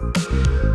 Thank you.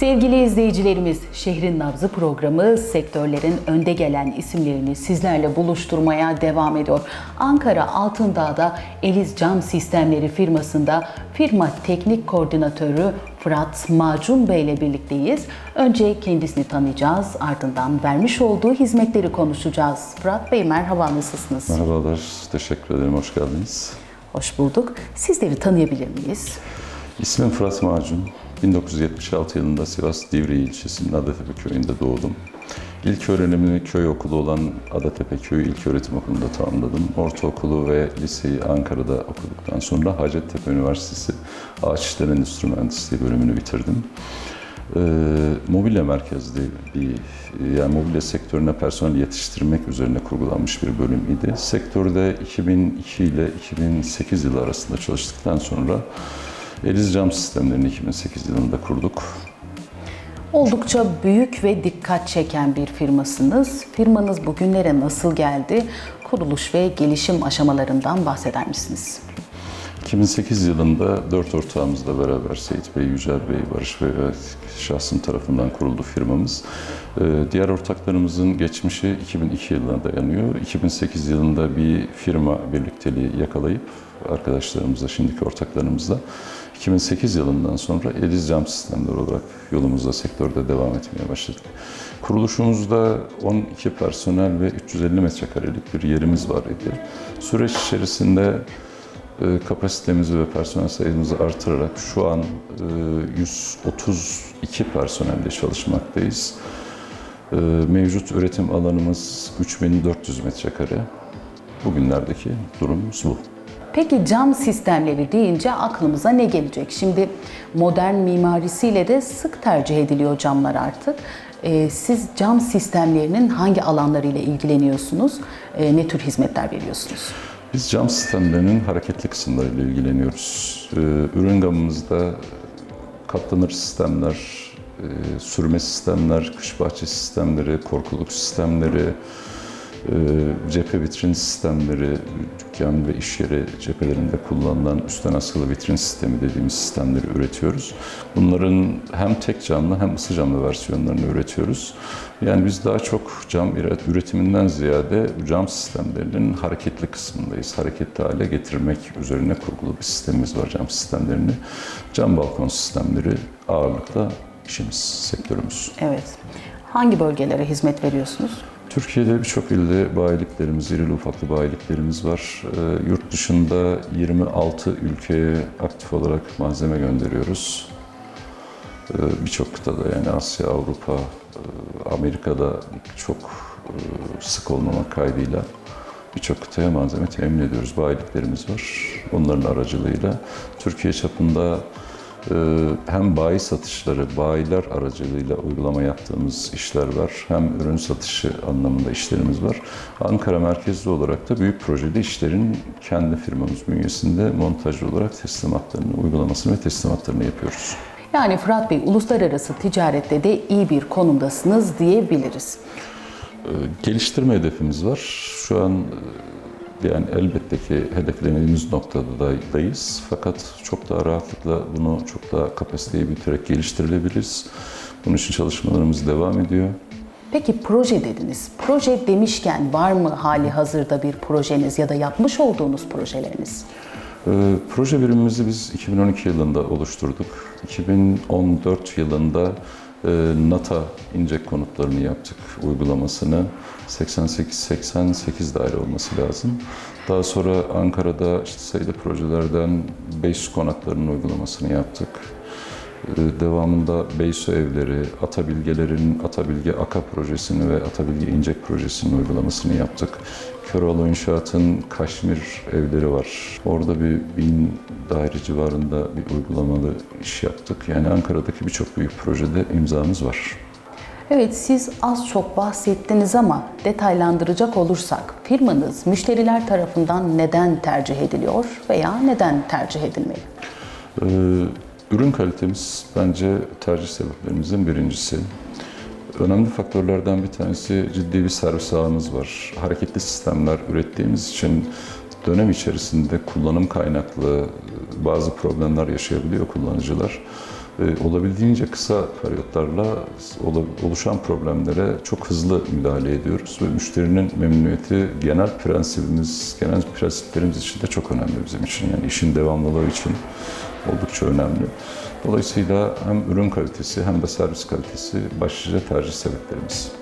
Sevgili izleyicilerimiz, Şehrin Nabzı programı sektörlerin önde gelen isimlerini sizlerle buluşturmaya devam ediyor. Ankara Altındağ'da Eliz Cam Sistemleri firmasında firma teknik koordinatörü Fırat Macun Bey ile birlikteyiz. Önce kendisini tanıyacağız, ardından vermiş olduğu hizmetleri konuşacağız. Fırat Bey merhaba, nasılsınız? Merhabalar, teşekkür ederim, hoş geldiniz. Hoş bulduk. Sizleri tanıyabilir miyiz? İsmim Fırat Macun. 1976 yılında Sivas Divriği ilçesinin Adatepe köyünde doğdum. İlk öğrenimimi köy okulu olan Adatepe Köyü İlköğretim Okulu'nda tamamladım. Ortaokulu ve liseyi Ankara'da okuduktan sonra Hacettepe Üniversitesi Ağaç İşleri Endüstri Mühendisliği bölümünü bitirdim. Ee, mobilya merkezli bir, yani mobilya sektörüne personel yetiştirmek üzerine kurgulanmış bir bölüm idi. Sektörde 2002 ile 2008 yılı arasında çalıştıktan sonra Eliz Cam Sistemlerini 2008 yılında kurduk. Oldukça büyük ve dikkat çeken bir firmasınız. Firmanız bugünlere nasıl geldi? Kuruluş ve gelişim aşamalarından bahseder misiniz? 2008 yılında dört ortağımızla beraber Seyit Bey, Yücel Bey, Barış Bey ve şahsım tarafından kuruldu firmamız. Ee, Diğer ortaklarımızın geçmişi 2002 yılına dayanıyor. 2008 yılında bir firma birlikteliği yakalayıp arkadaşlarımızla, şimdiki ortaklarımızla 2008 yılından sonra Ediz Cam Sistemleri olarak yolumuzda sektörde devam etmeye başladık. Kuruluşumuzda 12 personel ve 350 metrekarelik bir yerimiz var idi. Süreç içerisinde e, kapasitemizi ve personel sayımızı artırarak şu an e, 132 personelle çalışmaktayız. E, Mevcut üretim alanımız 3400 metrekare. Bugünlerdeki durumumuz bu. Peki cam sistemleri deyince aklımıza ne gelecek? Şimdi modern mimarisiyle de sık tercih ediliyor camlar artık. Ee, siz cam sistemlerinin hangi alanlarıyla ilgileniyorsunuz? Ee, ne tür hizmetler veriyorsunuz? Biz cam sistemlerinin hareketli kısımlarıyla ilgileniyoruz. Ee, Ürün gamımızda katlanır sistemler, e, sürme sistemler, kış bahçe sistemleri, korkuluk sistemleri, e, cephe vitrin sistemleri, dükkan ve iş yeri cephelerinde kullanılan üstten asılı vitrin sistemi dediğimiz sistemleri üretiyoruz. Bunların hem tek camlı hem ısı camlı versiyonlarını üretiyoruz. Yani biz daha çok cam üret- üretiminden ziyade cam sistemlerinin hareketli kısmındayız. Hareketli hale getirmek üzerine kurgulu bir sistemimiz var cam sistemlerini. Cam balkon sistemleri ağırlıkla işimiz, sektörümüz. Evet. Hangi bölgelere hizmet veriyorsunuz? Türkiye'de birçok ilde bayiliklerimiz, irili ufaklı bayiliklerimiz var. Ee, yurt dışında 26 ülkeye aktif olarak malzeme gönderiyoruz. Ee, birçok kıtada yani Asya, Avrupa, e, Amerika'da çok e, sık olmamak kaydıyla birçok kıtaya malzeme temin ediyoruz. Bayiliklerimiz var. Onların aracılığıyla Türkiye çapında e, hem bayi satışları, bayiler aracılığıyla uygulama yaptığımız işler var. Hem ürün satışı anlamında işlerimiz var. Ankara merkezli olarak da büyük projeli işlerin kendi firmamız bünyesinde montajlı olarak teslimatlarını, uygulamasını ve teslimatlarını yapıyoruz. Yani Fırat Bey, uluslararası ticarette de iyi bir konumdasınız diyebiliriz. Ee, Geliştirme hedefimiz var. Şu an yani elbette ki hedeflediğimiz noktadayız. Fakat çok daha rahatlıkla bunu çok daha kapasiteyi büyüterek geliştirilebiliriz. Bunun için çalışmalarımız devam ediyor. Peki proje dediniz. Proje demişken var mı hali hazırda bir projeniz ya da yapmış olduğunuz projeleriniz? Ee, Proje birimimizi biz 2012 yılında oluşturduk. 2014 yılında e, NASA ince konutlarını yaptık uygulamasını. 88-88 daire olması lazım. Daha sonra Ankara'da işte sayılı projelerden Beys konaklarının uygulamasını yaptık. Ee, Devamında Beysu evleri, Atabilgelerin Atabilge Aka projesini ve Atabilge İncek projesinin uygulamasını yaptık. Köroğlu İnşaat'ın Kaşmir evleri var. Orada bir bin daire civarında bir uygulamalı iş yaptık. Yani Ankara'daki birçok büyük projede imzamız var. Evet siz az çok bahsettiniz ama detaylandıracak olursak firmanız müşteriler tarafından neden tercih ediliyor veya neden tercih edilmeli? Ee, ürün kalitemiz bence tercih sebeplerimizin birincisi. Önemli faktörlerden bir tanesi ciddi bir servis ağımız var. Hareketli sistemler ürettiğimiz için dönem içerisinde kullanım kaynaklı bazı problemler yaşayabiliyor kullanıcılar. Ee, Olabildiğince kısa periyotlarla oluşan problemlere çok hızlı müdahale ediyoruz ve müşterinin memnuniyeti genel prensibimiz, genel prensiplerimiz için de çok önemli bizim için. Yani işin devamlılığı için oldukça önemli. Dolayısıyla hem ürün kalitesi hem de servis kalitesi başlıca tercih sebeplerimiz.